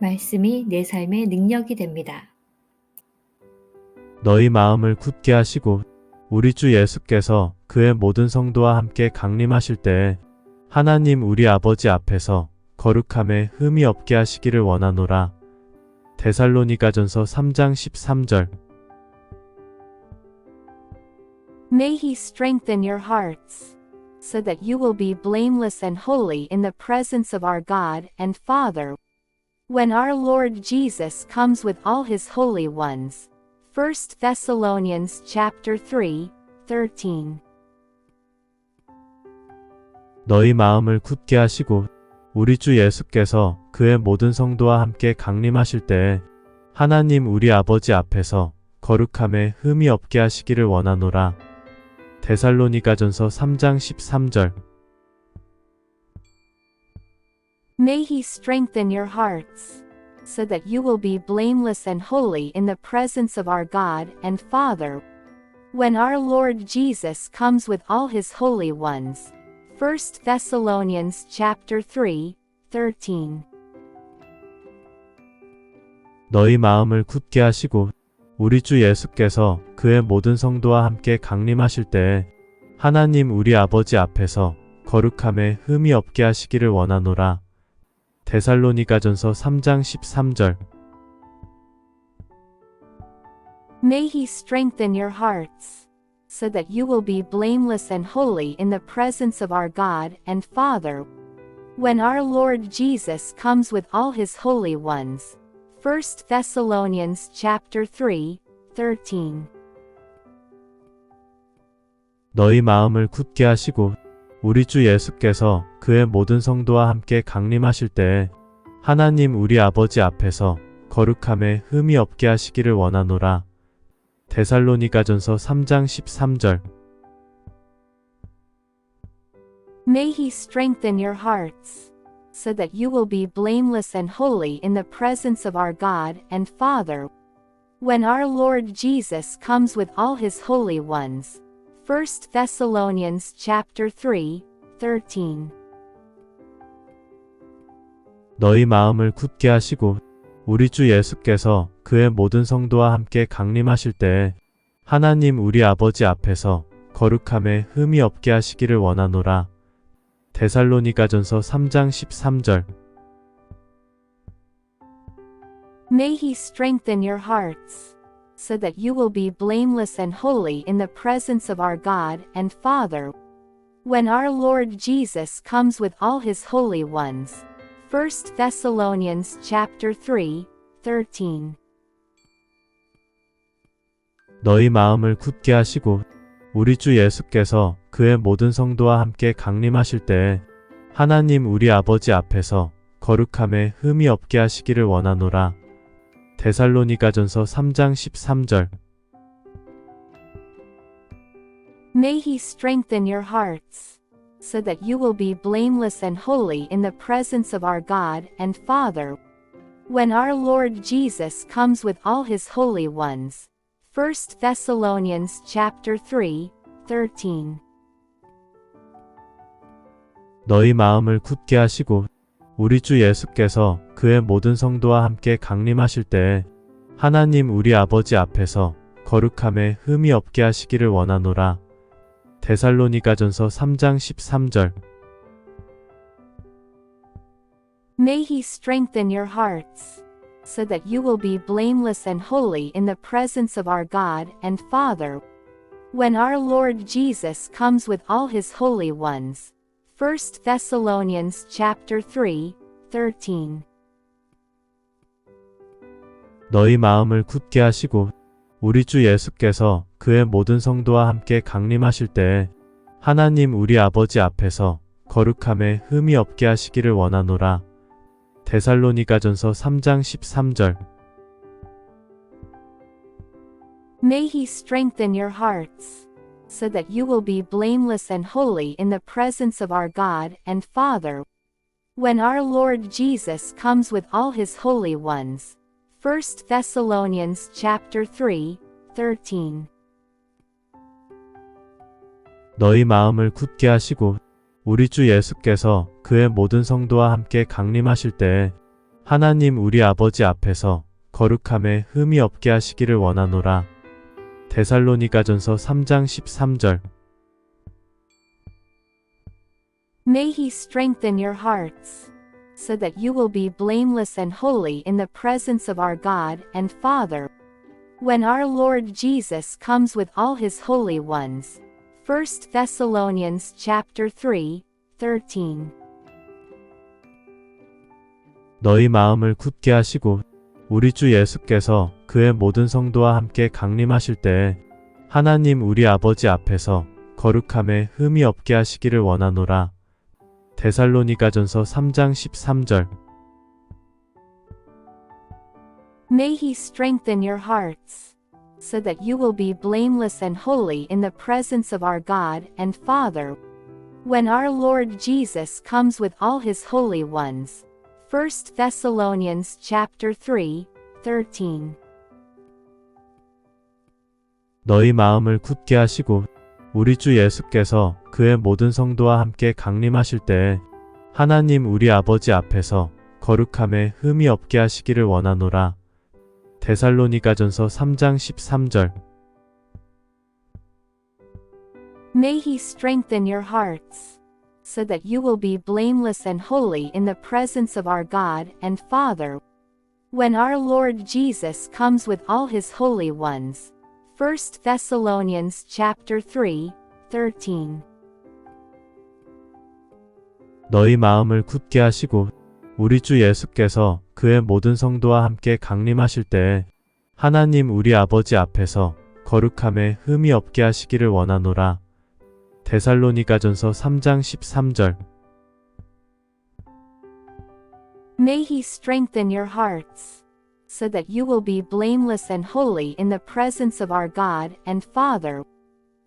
말씀이 내 삶의 능력이 됩니다. 너희 마음을 굳게 하시고 우리 주 예수께서 그의 모든 성도와 함께 강림하실 때에 하나님 우리 아버지 앞에서 거룩함에 흠이 없게 하시기를 원하노라. 데살로니가전서 3장 13절 May he strengthen your hearts, so that you will be blameless and holy in the presence of our God and Father, when our Lord Jesus comes with all his holy ones. 1 Thessalonians chapter 3, 13. 너희 마음을 굳게 하시고 우리 주 예수께서 그의 모든 성도와 함께 강림하실 때에 하나님 우리 아버지 앞에서 거룩함에 흠이 없게 하시기를 원하노라. 데살로니가전서 3장 13절 May he strengthen your hearts, so that you will be blameless and holy in the presence of our God and Father, when our Lord Jesus comes with all his holy ones. 1 Thessalonians chapter 3, 13. 너희 마음을 굳게 하시고 우리 주 예수께서 그의 모든 성도와 함께 강림하실 때에 하나님 우리 아버지 앞에서 거룩함에 흠이 없게 하시기를 원하노라. 데살로니가전서 3장 13절 May he strengthen your hearts, so that you will be blameless and holy in the presence of our God and Father, when our Lord Jesus comes with all his holy ones. 1 Thessalonians chapter 3, 13. 너희 마음을 굳게 하시고 우리 주 예수께서 그의 모든 성도와 함께 강림하실 때에 하나님 우리 아버지 앞에서 거룩함에 흠이 없게 하시기를 원하노라. 데살로니가전서 3장 13절 May he strengthen your hearts, so that you will be blameless and holy in the presence of our God and Father, when our Lord Jesus comes with all his holy ones. 1 Thessalonians chapter 3, 13. 너희 마음을 굳게 하시고 우리 주 예수께서 그의 모든 성도와 함께 강림하실 때에 하나님 우리 아버지 앞에서 거룩함에 흠이 없게 하시기를 원하노라. 데살로니가전서 3장 13절 May he strengthen your hearts, so that you will be blameless and holy in the presence of our God and Father, when our Lord Jesus comes with all his holy ones. 1 Thessalonians chapter 3, 13. 너희 마음을 굳게 하시고 우리 주 예수께서 그의 모든 성도와 함께 강림하실 때에 하나님 우리 아버지 앞에서 거룩함에 흠이 없게 하시기를 원하노라. 데살로니가전서 3장 13절 May he strengthen your hearts, so that you will be blameless and holy in the presence of our God and Father, when our Lord Jesus comes with all his holy ones. 1 Thessalonians chapter 3, 13. 너희 마음을 굳게 하시고 우리 주 예수께서 그의 모든 성도와 함께 강림하실 때에 하나님 우리 아버지 앞에서 거룩함에 흠이 없게 하시기를 원하노라. 데살로니가전서 3장 13절 May he strengthen your hearts, so that you will be blameless and holy in the presence of our God and Father, when our Lord Jesus comes with all his holy ones. 1 Thessalonians chapter 3, 13. 너희 마음을 굳게 하시고 우리 주 예수께서 그의 모든 성도와 함께 강림하실 때에 하나님 우리 아버지 앞에서 거룩함에 흠이 없게 하시기를 원하노라. 데살로니가전서 3장 13절 May he strengthen your hearts, so that you will be blameless and holy in the presence of our God and Father, when our Lord Jesus comes with all his holy ones. 1 Thessalonians chapter 3, 13. 너희 마음을 굳게 하시고 우리 주 예수께서 그의 모든 성도와 함께 강림하실 때에 하나님 우리 아버지 앞에서 거룩함에 흠이 없게 하시기를 원하노라. 데살로니가전서 3장 13절 May he strengthen your hearts, so that you will be blameless and holy in the presence of our God and Father, when our Lord Jesus comes with all his holy ones. 1 Thessalonians chapter 3, 13. 너희 마음을 굳게 하시고 우리 주 예수께서 그의 모든 성도와 함께 강림하실 때에 하나님 우리 아버지 앞에서 거룩함에 흠이 없게 하시기를 원하노라. 데살로니가전서 3장 13절 May he strengthen your hearts, so that you will be blameless and holy in the presence of our God and Father, when our Lord Jesus comes with all his holy ones. 1 Thessalonians chapter 3, 13. 너희 마음을 굳게 하시고 우리 주 예수께서 그의 모든 성도와 함께 강림하실 때에 하나님 우리 아버지 앞에서 거룩함에 흠이 없게 하시기를 원하노라. 데살로니가전서 3장 13절 May he strengthen your hearts, so that you will be blameless and holy in the presence of our God and Father, when our Lord Jesus comes with all his holy ones. 1 Thessalonians chapter 3, 13. 너희 마음을 굳게 하시고 우리 주 예수께서 그의 모든 성도와 함께 강림하실 때에 하나님 우리 아버지 앞에서 거룩함에 흠이 없게 하시기를 원하노라. 데살로니가전서 3장 13절 May he strengthen your hearts, so that you will be blameless and holy in the presence of our God and Father,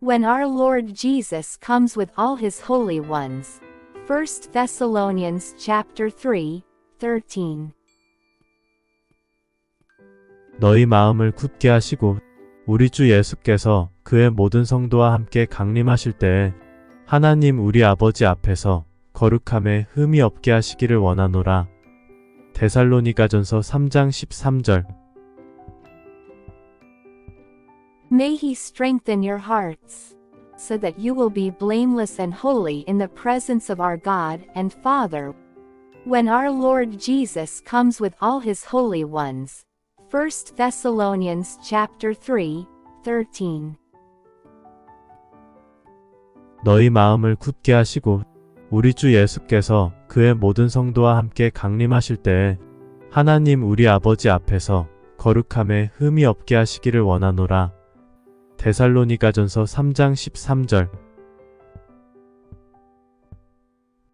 when our Lord Jesus comes with all his holy ones. 1 Thessalonians chapter 3, 13. 너희 마음을 굳게 하시고 우리 주 예수께서 그의 모든 성도와 함께 강림하실 때에 하나님 우리 아버지 앞에서 거룩함에 흠이 없게 하시기를 원하노라. 데살로니가전서 3장 13절 May he strengthen your hearts, so that you will be blameless and holy in the presence of our God and Father, when our Lord Jesus comes with all his holy ones. 1 Thessalonians chapter 3, 13. 너희 마음을 굳게 하시고 우리 주 예수께서 그의 모든 성도와 함께 강림하실 때에 하나님 우리 아버지 앞에서 거룩함에 흠이 없게 하시기를 원하노라. 데살로니가전서 3장 13절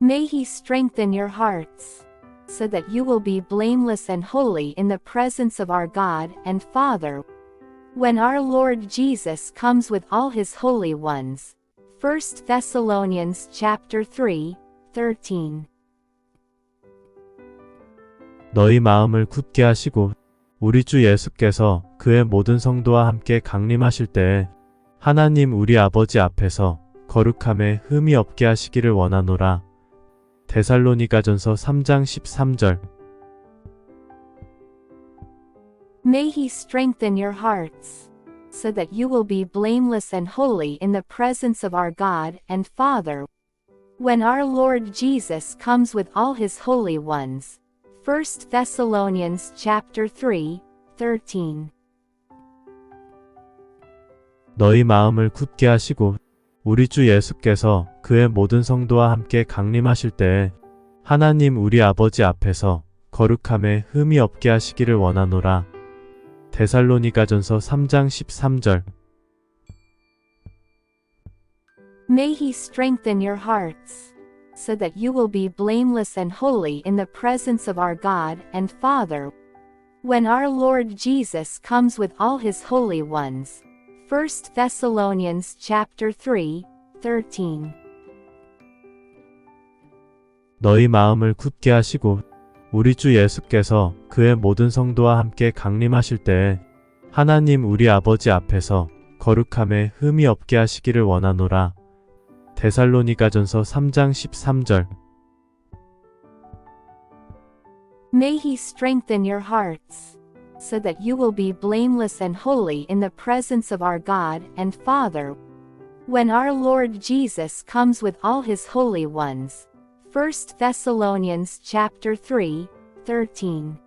May he strengthen your hearts, so that you will be blameless and holy in the presence of our God and Father, when our Lord Jesus comes with all his holy ones. 1 Thessalonians chapter 3, 13. 너희 마음을 굳게 하시고 우리 주 예수께서 그의 모든 성도와 함께 강림하실 때에 하나님 우리 아버지 앞에서 거룩함에 흠이 없게 하시기를 원하노라. 데살로니가전서 3장 13절 May he strengthen your hearts, so that you will be blameless and holy in the presence of our God and Father, when our Lord Jesus comes with all his holy ones. 1 Thessalonians chapter 3, 13. 너희 마음을 굳게 하시고 우리 주 예수께서 그의 모든 성도와 함께 강림하실 때에 하나님 우리 아버지 앞에서 거룩함에 흠이 없게 하시기를 원하노라. 데살로니가전서 3장 13절 May he strengthen your hearts, so that you will be blameless and holy in the presence of our God and Father, when our Lord Jesus comes with all his holy ones. 1 Thessalonians chapter 3, 13. 너희 마음을 굳게 하시고 우리 주 예수께서 그의 모든 성도와 함께 강림하실 때에 하나님 우리 아버지 앞에서 거룩함에 흠이 없게 하시기를 원하노라. 데살로니가전서 3장 13절 May he strengthen your hearts, so that you will be blameless and holy in the presence of our God and Father, when our Lord Jesus comes with all his holy ones. 1 Thessalonians chapter 3, 13.